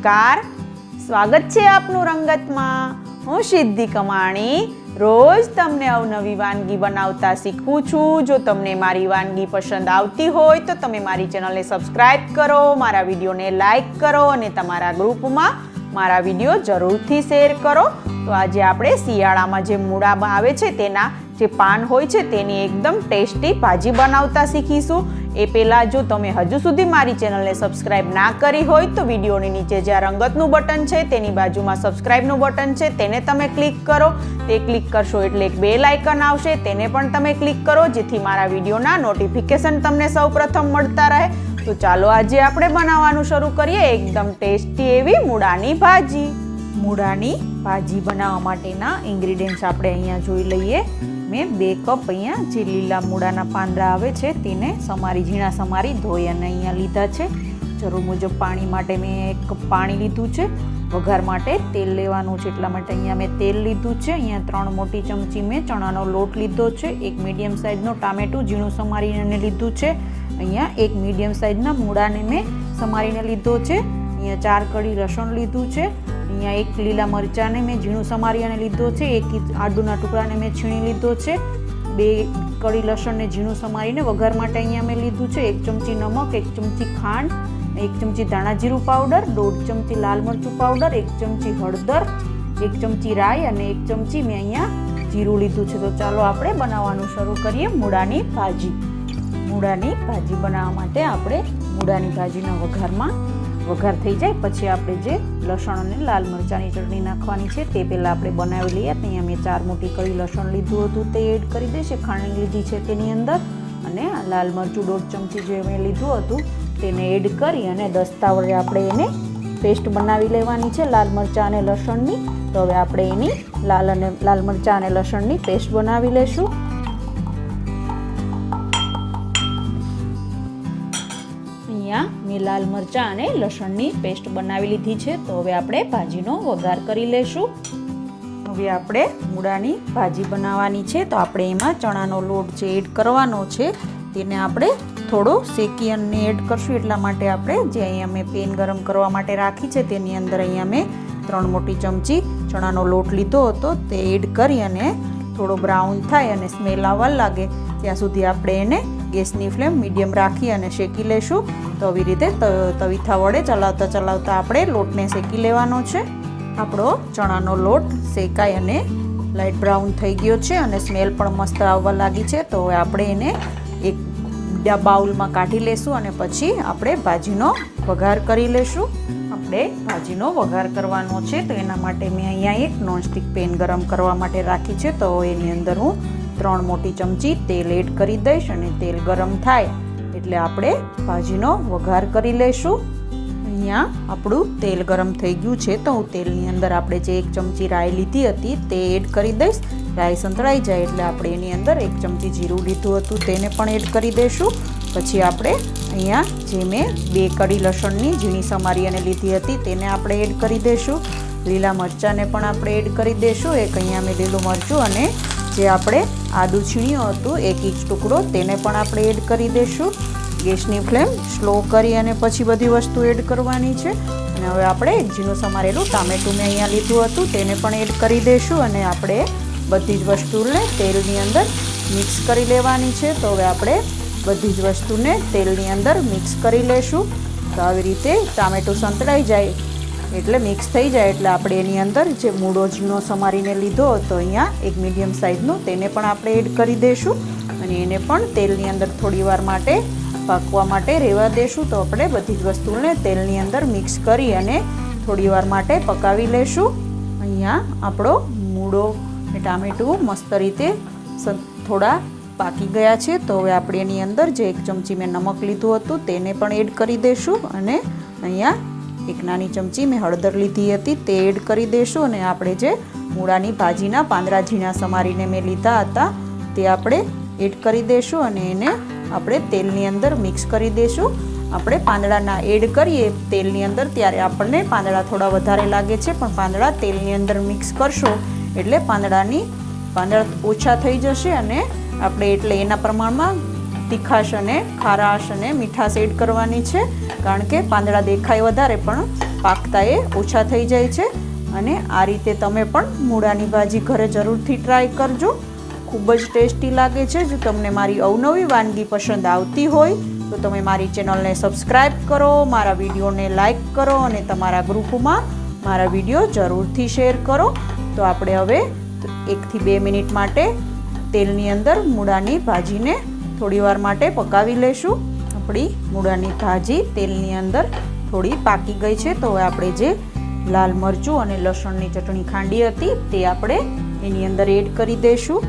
નમસ્કાર. સ્વાગત છે આપનું રંગતમાં. હું સિદ્ધિ કમાણી. રોજ તમને અવનવી વાનગી બનાવતા શીખું છું. જો તમને મારી વાનગી પસંદ આવતી હોય તો તમે મારી ચેનલને સબસ્ક્રાઇબ કરો, મારા વિડીયોને લાઈક કરો અને તમારા ગ્રુપમાં મારા વીડિયો જરૂરથી શેર કરો. તો આજે આપણે શિયાળામાં જે મૂળા આવે છે તેના જે પાન હોય છે તેની એકદમ ટેસ્ટી ભાજી બનાવતા શીખીશું. એ પહેલાં જો તમે હજુ સુધી મારી ચેનલને સબસ્ક્રાઇબ ના કરી હોય તો વિડીયોની નીચે જ્યાં રંગતનું બટન છે, તેની બાજુમાં સબસ્ક્રાઇબનું બટન છે, તેને તમે ક્લિક કરો. તે ક્લિક કરશો એટલે એક બેલ આઇકન આવશે. તેને પણ તમે ક્લિક કરો, જેથી મારા વિડીયોના નોટિફિકેશન તમને સૌપ્રથમ મળતા રહે. તો ચાલો આજે આપણે બનાવવાનું શરૂ કરીએ એકદમ ટેસ્ટી એવી મૂળાની ભાજી. મૂળાની ભાજી બનાવવા માટેના ઇન્ગ્રીડિયન્ટ્સ આપણે અહીંયા જોઈ લઈએ. મેં બે કપ અહીંયા જે લીલા મૂળાના પાંદડા આવે છે તેને સમારી, ઝીણા સમારી, ધોઈ અને અહીંયા લીધા છે. જરૂર મુજબ પાણી માટે મેં એક કપ પાણી લીધું છે. વઘાર માટે તેલ લેવાનું છે એટલા માટે અહીંયા મેં તેલ લીધું છે. અહીંયા ત્રણ મોટી ચમચી મેં ચણાનો લોટ લીધો છે. એક મીડિયમ સાઇઝનો ટામેટું ઝીણું સમારીને લીધું છે. અહીંયા એક મીડિયમ સાઇઝના મૂળાને મેં સમારીને લીધો છે. અહીંયા ચાર કડી લસણ લીધું છે. અહીંયા એક લીલા મરચાંને મેં ઝીણું સમારી અને લીધો છે. એક આદુના ટુકડાને મેં છીણી લીધો છે. બે કળી લસણને ઝીણું સમારીને વઘાર માટે અહીંયા મેં લીધું છે. એક ચમચી નમક, એક ચમચી ખાંડ, એક ચમચી ધાણા જીરું પાવડર, દોઢ ચમચી લાલ મરચું પાવડર, એક ચમચી હળદર, એક ચમચી રાઈ અને એક ચમચી મેં અહીંયા જીરું લીધું છે. તો ચાલો આપણે બનાવવાનું શરૂ કરીએ મૂળાની ભાજી. મૂળાની ભાજી બનાવવા માટે આપણે મૂળાની ભાજીના વઘારમાં વઘાર થઈ જાય, પછી આપણે જે લસણ અને લાલ મરચાંની ચટણી નાખવાની છે, તે પહેલાં આપણે બનાવી લઈએ. અહીંયા મેં ચાર મોટી કળી લસણ લીધું હતું, તે એડ કરી દઈશ. ખાંડણી લીધી છે તેની અંદર. અને લાલ મરચું દોઢ ચમચી જે મેં લીધું હતું, તેને એડ કરી અને દસ્તા વડે આપણે એને પેસ્ટ બનાવી લેવાની છે, લાલ મરચાં અને લસણની. તો હવે આપણે એની લાલ અને લાલ મરચાં અને લસણની પેસ્ટ બનાવી લઈશું લાલ મરચાં અને લસણની પેસ્ટ બનાવી લીધી છે. તો હવે આપણે ભાજીનો વઘાર કરી લેશું. હવે આપણે મૂળાની ભાજી બનાવવાની છે. તો આપણે એમાં ચણાનો લોટ જે એડ કરવાનો છે, તેને આપણે થોડો શેકી અને એડ કરશું. એટલા માટે આપણે જે અહીંયા મેં પેન ગરમ કરવા માટે રાખી છે, તેની અંદર અહીંયા મેં ત્રણ મોટી ચમચી ચણાનો લોટ લીધો હતો. તે એડ કરી અને થોડો બ્રાઉન થાય અને સ્મેલ આવવા લાગે. ત્યાં સુધી આપણે એને ગેસની ફ્લેમ મીડિયમ રાખી અને શેકી લેશું. તો આવી રીતે તવીથા વડે ચલાવતા ચલાવતા આપણે લોટને શેકી લેવાનો છે. આપણો ચણાનો લોટ શેકાય અને લાઇટ બ્રાઉન થઈ ગયો છે અને સ્મેલ પણ મસ્ત આવવા લાગી છે. તો આપણે એને એક બાઉલમાં કાઢી લેશું અને પછી આપણે ભાજીનો વઘાર કરી લેશું. આપણે ભાજીનો વઘાર કરવાનો છે. તો એના માટે મેં અહીંયા એક નોનસ્ટિક પેન ગરમ કરવા માટે રાખી છે. તો એની અંદર હું ત્રણ મોટી ચમચી તેલ એડ કરી દઈશ અને તેલ ગરમ થાય. એટલે આપણે ભાજીનો વઘાર કરી લઈશું અહીંયા આપણું તેલ ગરમ થઈ ગયું છે તો હું તેલની અંદર આપણે જે એક ચમચી રાઈ લીધી હતી તે એડ કરી દઈશ. રાઈ સંતળાઈ જાય એટલે આપણે એની અંદર એક ચમચી જીરું લીધું હતું તેને પણ એડ કરી દઈશું. પછી આપણે અહીંયા જે મેં બે કડી લસણની ઝીણી સમારી અને લીધી હતી તેને આપણે એડ કરી દઈશું. લીલા મરચાંને પણ આપણે એડ કરી દઈશું. એક અહીંયા મેં લીલું મરચું અને જે આપણે આદું છીણ્યું હતું, એક ઇંચ ટુકડો, તેને પણ આપણે એડ કરી દઈશું. ગેસની ફ્લેમ સ્લો કરી અને પછી બધી વસ્તુ એડ કરવાની છે. અને હવે આપણે ઝીણું સમારેલું ટામેટું મેં અહીંયા લીધું હતું, તેને પણ એડ કરી દઈશું અને આપણે બધી જ વસ્તુને તેલની અંદર મિક્સ કરી લેવાની છે. તો હવે આપણે બધી જ વસ્તુને તેલની અંદર મિક્સ કરી લેશું. તો આવી રીતે ટામેટું સંતળાઈ જાય. એટલે મિક્સ થઈ જાય એટલે આપણે એની અંદર જે મૂળો ઝીણો સમારીને લીધો હતો અહીંયા એક મીડિયમ સાઇઝનું તેને પણ આપણે એડ કરી દઈશું. અને એને પણ તેલની અંદર થોડીવાર માટે પાકવા માટે રહેવા દેશું તો આપણે બધી જ વસ્તુને તેલની અંદર મિક્સ કરી અને થોડીવાર માટે પકાવી લેશું. અહીંયા આપણો મૂળો અને ટામેટું મસ્ત રીતે થોડા પાકી ગયા છે. તો હવે આપણે એની અંદર જે એક ચમચી મેં નમક લીધું હતું તેને પણ એડ કરી દઈશું અને અહીંયા એક નાની ચમચી મેં હળદર લીધી હતી, તે એડ કરી દેશું અને આપણે જે મૂળાની ભાજીના પાંદડા ઝીણા સમારીને મેં લીધા હતા, તે આપણે એડ કરી દઈશું અને એને આપણે તેલની અંદર મિક્સ કરી દઈશું આપણે પાંદડાના એડ કરીએ તેલની અંદર, ત્યારે આપણને પાંદડા થોડા વધારે લાગે છે, પણ પાંદડા તેલની અંદર મિક્સ કરશો એટલે પાંદડાની પાંદડા ઓછા થઈ જશે અને આપણે એટલે એના પ્રમાણમાં તીખાશ અને ખારાશ અને મીઠાશ એડ કરવાની છે. કારણ કે પાંદડા દેખાય વધારે, પણ પાકતા એ ઓછા થઈ જાય છે. અને આ રીતે તમે પણ મૂળાની ભાજી ઘરે જરૂરથી ટ્રાય કરજો. ખૂબ જ ટેસ્ટી લાગે છે. જો તમને મારી અવનવી વાનગી પસંદ આવતી હોય, તો તમે મારી ચેનલને સબસ્ક્રાઈબ કરો, મારા વિડીયોને લાઈક કરો અને તમારા ગ્રુપમાં મારા વીડિયો જરૂરથી શેર કરો. તો આપણે હવે એકથી બે મિનિટ માટે તેલની અંદર મૂળાની ભાજીને થોડીવાર માટે પકાવી લેશું. આપણી મૂળાની ભાજી તેલની અંદર થોડી પાકી ગઈ છે. તો હવે આપણે જે લાલ મરચું અને લસણની ચટણી ખાંડી હતી તે આપણે એની અંદર એડ કરી દઈશું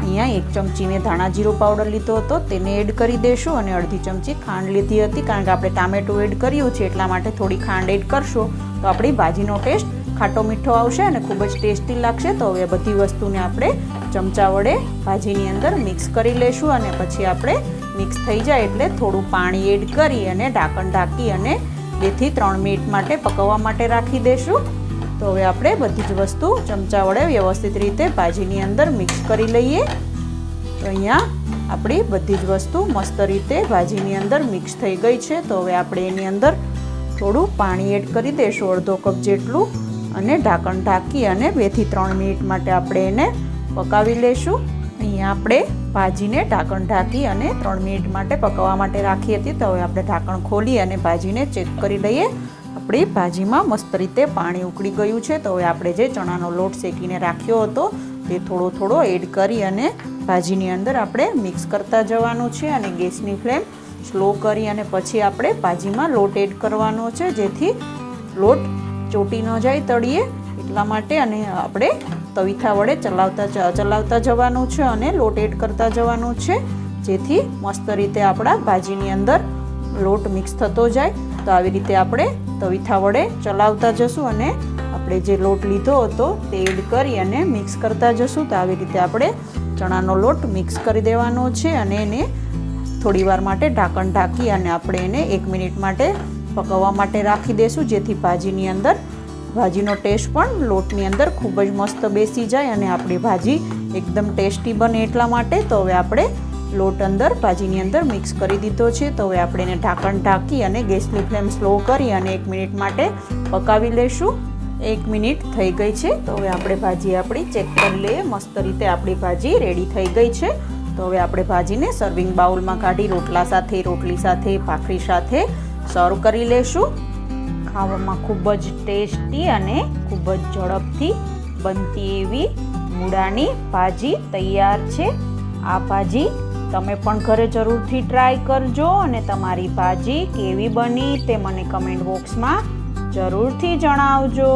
અહીંયા એક ચમચી મેં ધાણા જીરો પાવડર લીધો હતો, તેને એડ કરી દઈશું અને અડધી ચમચી ખાંડ લીધી હતી. કારણ કે આપણે ટામેટું એડ કર્યું છે, એટલા માટે થોડી ખાંડ એડ કરશો. તો આપણી ભાજીનો ટેસ્ટ ખાટો મીઠો આવશે અને ખૂબ જ ટેસ્ટી લાગશે. તો હવે બધી વસ્તુને આપણે ચમચા વડે ભાજીની અંદર મિક્સ કરી લેશું અને પછી આપણે મિક્સ થઈ જાય એટલે થોડું પાણી એડ કરી અને ઢાંકણ ઢાંકી અને બેથી ત્રણ મિનિટ માટે પકવવા માટે રાખી દઈશું તો હવે આપણે બધી જ વસ્તુ ચમચા વડે વ્યવસ્થિત રીતે ભાજીની અંદર મિક્સ કરી લઈએ. તો અહીંયા આપણી બધી જ વસ્તુ મસ્ત રીતે ભાજીની અંદર મિક્સ થઈ ગઈ છે. તો હવે આપણે એની અંદર થોડું પાણી એડ કરી દઈશું અડધો કપ જેટલું. અને ઢાંકણ ઢાંકી અને બેથી ત્રણ મિનિટ માટે આપણે એને પકાવી લઈશું અહીંયા આપણે ભાજીને ઢાંકણ ઢાંકી અને ત્રણ મિનિટ માટે પકવવા માટે રાખી હતી. તો હવે આપણે ઢાંકણ ખોલી અને ભાજીને ચેક કરી લઈએ. આપણી ભાજીમાં મસ્ત રીતે પાણી ઉકળી ગયું છે. તો હવે આપણે જે ચણાનો લોટ શેકીને રાખ્યો હતો, તે થોડો થોડો એડ કરી અને ભાજીની અંદર આપણે મિક્સ કરતા જવાનું છે અને ગેસની ફ્લેમ સ્લો કરી અને પછી આપણે ભાજીમાં લોટ એડ કરવાનો છે. જેથી લોટ ચોટી ન જાય, તળીએ એટલા માટે અને આપણે તવીથા વડે ચલાવતા ચલાવતા જવાનું છે અને લોટ એડ કરતા જવાનું છે. જેથી મસ્ત રીતે આપણા ભાજીની અંદર લોટ મિક્સ થતો જાય. તો આવી રીતે આપણે તવીથા વડે ચલાવતા જશું અને આપણે જે લોટ લીધો હતો તે એડ કરી અને મિક્સ કરતા જશું. તો આવી રીતે આપણે ચણાનો લોટ મિક્સ કરી દેવાનો છે અને એને થોડીવાર માટે ઢાંકણ ઢાંકી અને આપણે એને એક મિનિટ માટે પકવવા માટે રાખી દઈશું જેથી ભાજીની અંદર ભાજીનો ટેસ્ટ પણ લોટની અંદર ખૂબ જ મસ્ત બેસી જાય અને આપણી ભાજી એકદમ ટેસ્ટી બને એટલા માટે. તો હવે આપણે લોટ અંદર ભાજીની અંદર મિક્સ કરી દીધો છે. તો હવે આપણે એને ઢાંકણ ઢાંકી અને ગેસની ફ્લેમ સ્લો કરી અને એક મિનિટ માટે પકાવી લઈશું એક મિનિટ થઈ ગઈ છે. તો હવે આપણે ભાજી આપણી ચેક કરી લઈએ. મસ્ત રીતે આપણી ભાજી રેડી થઈ ગઈ છે. તો હવે આપણે ભાજીને સર્વિંગ બાઉલમાં કાઢી રોટલા સાથે, રોટલી સાથે, ભાખરી સાથે સર્વ કરી લેશું. ખાવામાં ખૂબ જ ટેસ્ટી અને ખૂબ જ ઝડપથી બનતી એવી મૂળાની ભાજી તૈયાર છે. આ ભાજી તમે પણ ઘરે જરૂરથી ટ્રાય કરજો અને તમારી ભાજી કેવી બની તે મને કમેન્ટ બોક્સમાં જરૂરથી જણાવજો.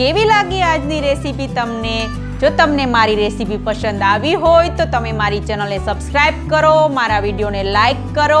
કેવી લાગી આજની રેસીપી તમને? જો તમને મારી રેસીપી પસંદ આવી હોય તો તમે મારી ચેનલને સબસ્ક્રાઈબ કરો, મારા વિડીયોને લાઈક કરો